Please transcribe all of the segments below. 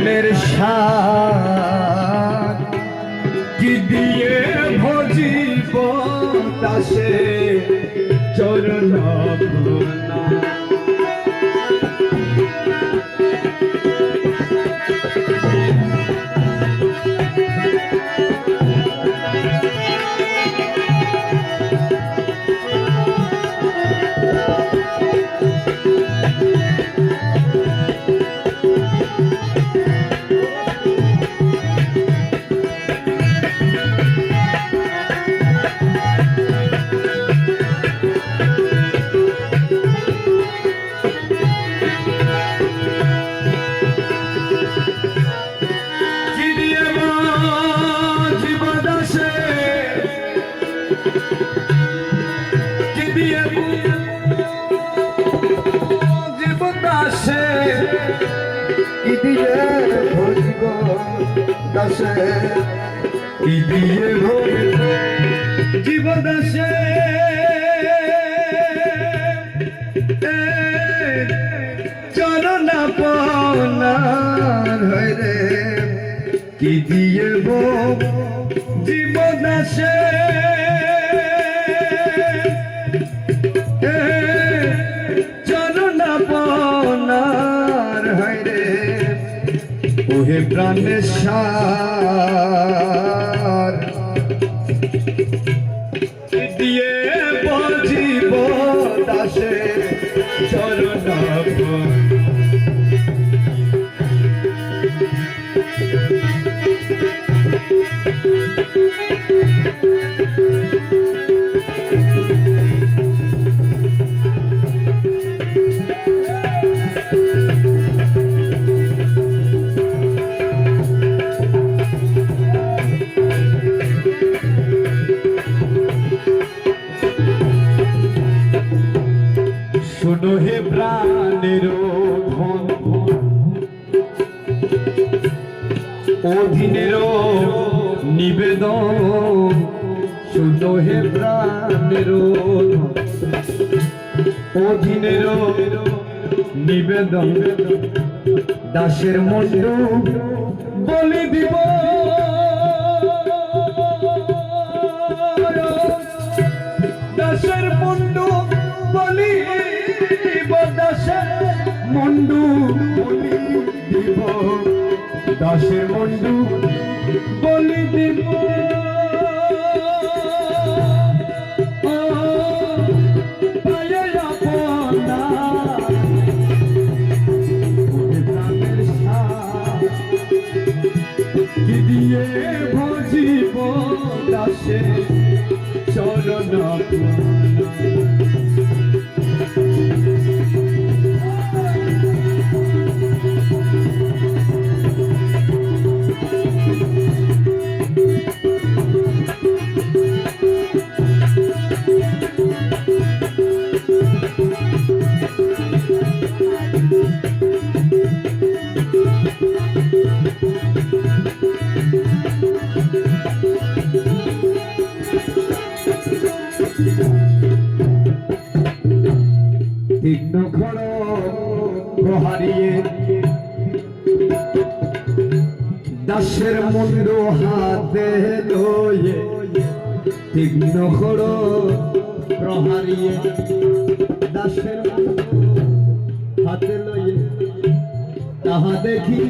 ওরে প্রাণের দাসে কি দিয়ে ভজিব দাসে। কি দিয়ে জীব দাসে। চরণ পনার হরে কি দিয়ে জীব দাসে। ওহে প্রাণের সার। অধীনের নিবেদন। শোনো হে প্রাণের অধীনের নিবেদন। দাসের মন্ডু বলি দিব। দাসের মুন্ডু বলি দাসের মুন্ডু বলি দিব। দাসের মুন্ডু বলি দিব। কি দিয়ে ভজিব দাসে চরণ প্রহারিয়ে দাসের মুন্ড হাতে লয়ে তীক্ষ্ণ খড়ো প্রহারিয়ে। দাসের হাতে লয়ে তাহা দেখি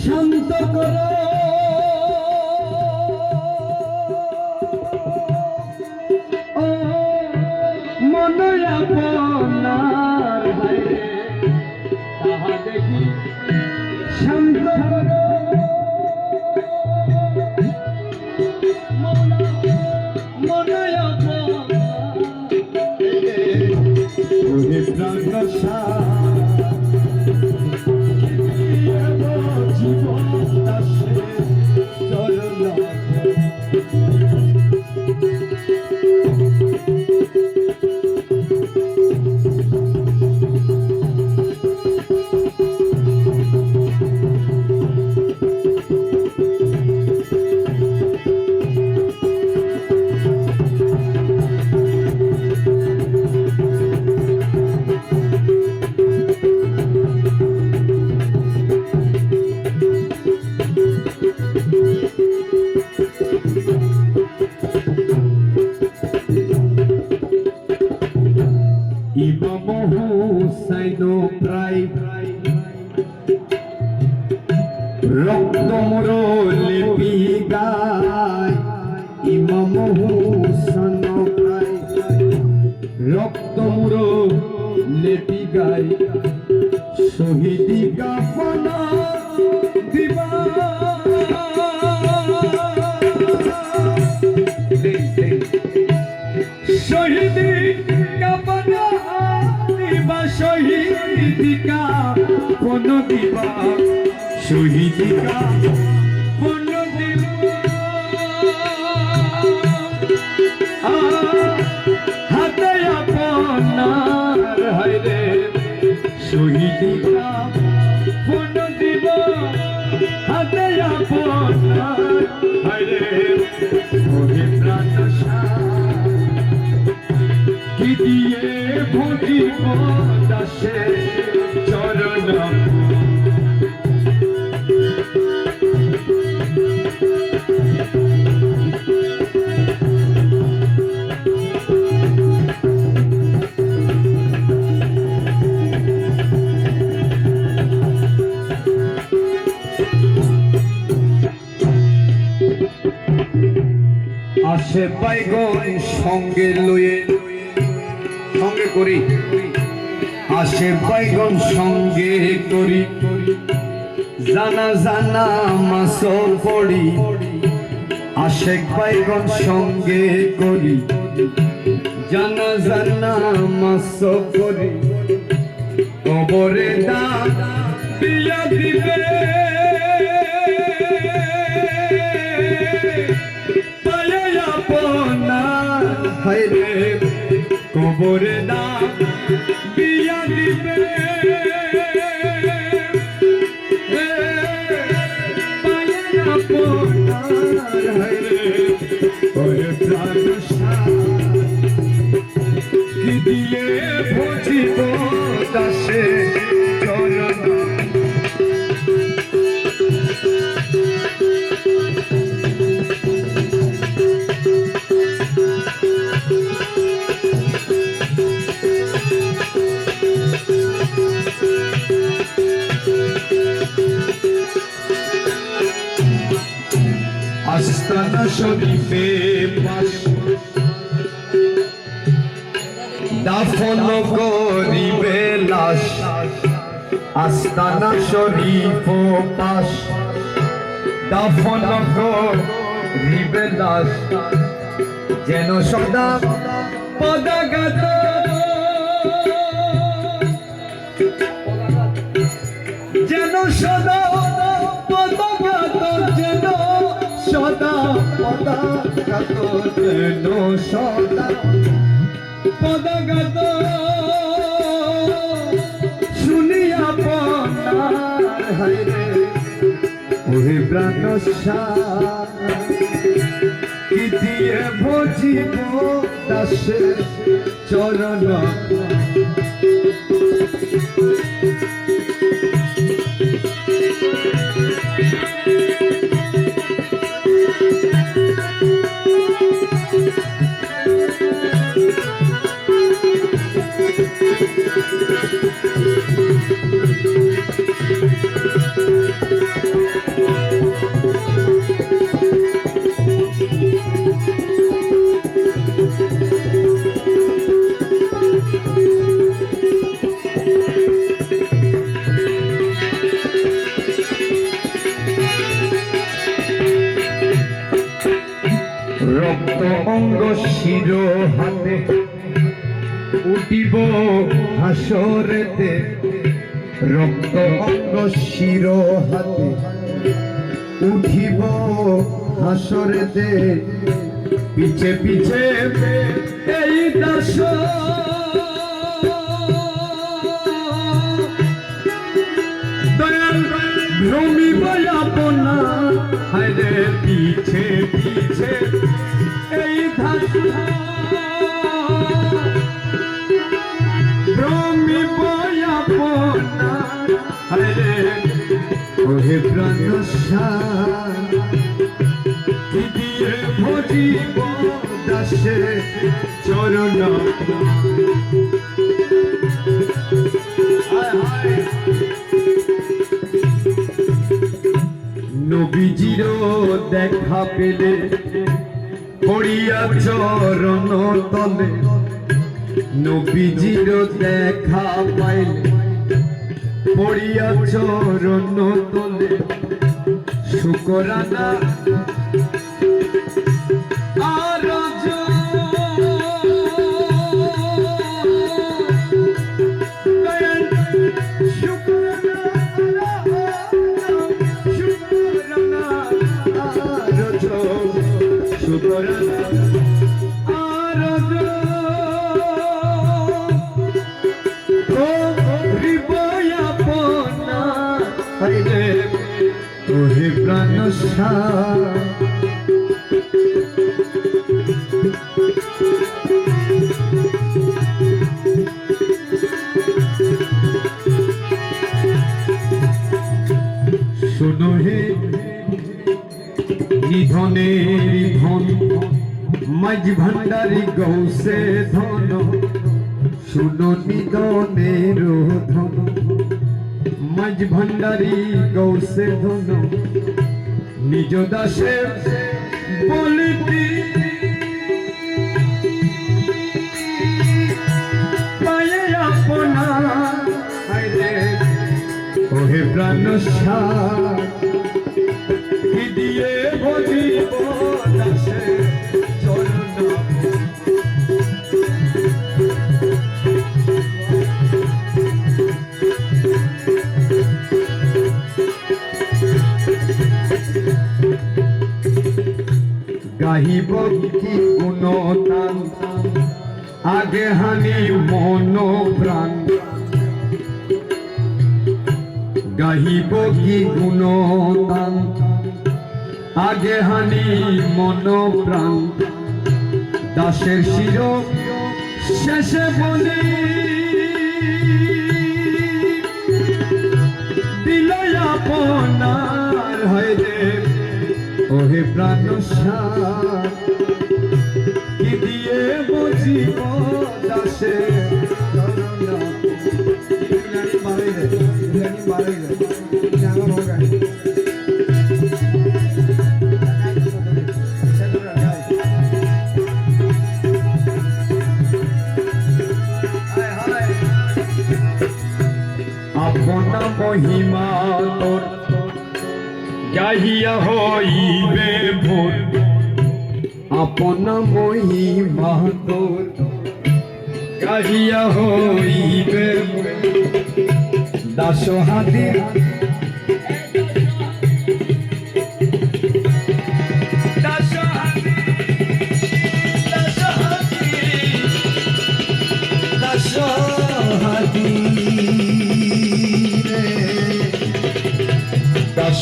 শান্ত করো। শান্ত করো। রক্ত মুড়ো লেপি গাই। শহীদি কাফনা দিবা। শহীদি কাফনা দিবা শহীদি কাফনা দিবা। শহীদি শহীদিকা আসে বাইগন সঙ্গে লয়ে, সঙ্গে করি। আসে বাইগন সঙ্গে করি। জানা জানা মাস পড়ি। আসে বাইগন সঙ্গে করি। জানা জানা মাস করি কবরে দা বিয়া দিবে কবরে আস্তানা শরীফে দাফন করিবে লাশ, আস্তানা শরীফ পাশ। দাফন করিবে লাশ, যেন সদা পদাগত যেন সদা পদাগত যেন সদা। পদাগত শুনিয়া পনার হাইরে ওহে প্রাণ কি দিয়ে চরণ? শির হাতে, উঠিব হাসরেতে। রক্ত অঙ্গ শির হাতে, উঠিব হাসরেতে। পিছে পিছে এই দাস দয়াল ভ্রমিব আপনা। হায়রে, পিছে পিছে চরণ নবীজির দেখা পেলে পড়িয়া চরণ তলে। নবীজির দেখা পাইলে পড়িয়া চরণ তলে। শুকরানা সা শোনো হে নিধনের ধন মাঝ ভান্ডারি গৌসে ধন। শুনো নিধনের ধন মাঝ ভান্ডারি গৌসে ধন নিজ দাসে বলিতি ওহে প্রাণ সার কি দিয়ে ভজিব গাহিব কি গুণতান আগে হানি মন প্রাণ। গাহিব কি গুণতান আগে হানি মন প্রাণ। দাসের শির শেষে বলি প্রাণ কি দিয়ে বুঝিব গাহিয়া হইবে ভোর আপন মহিমা তোর গাহিয়া হইবে। দাস হাতে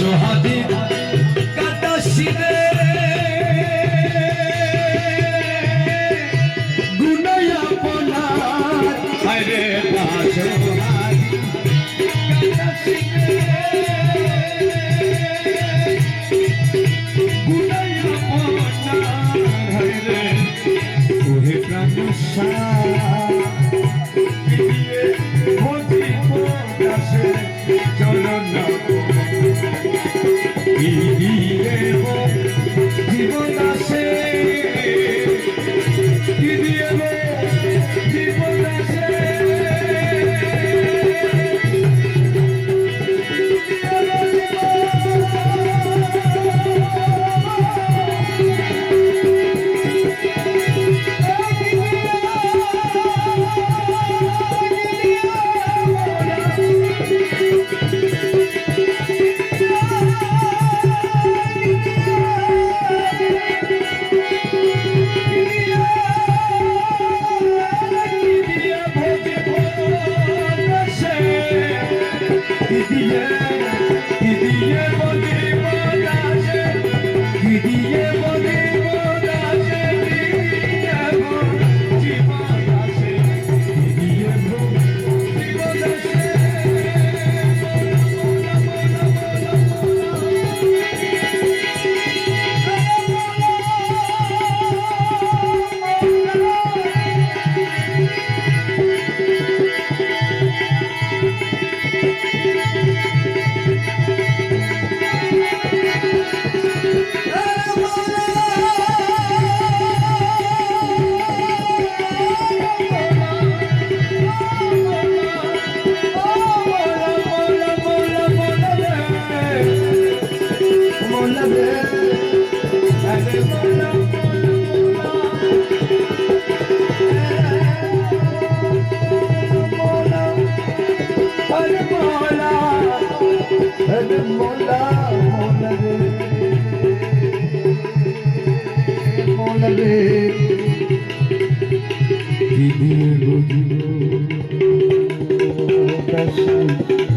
দাস yeah. রে দিয়ে বুঝিব দাসী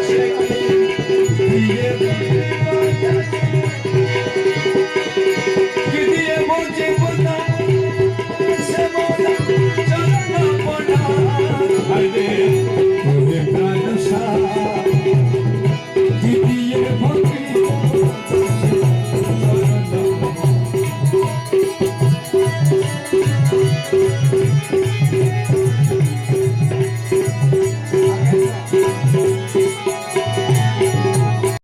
ভজিব দাসে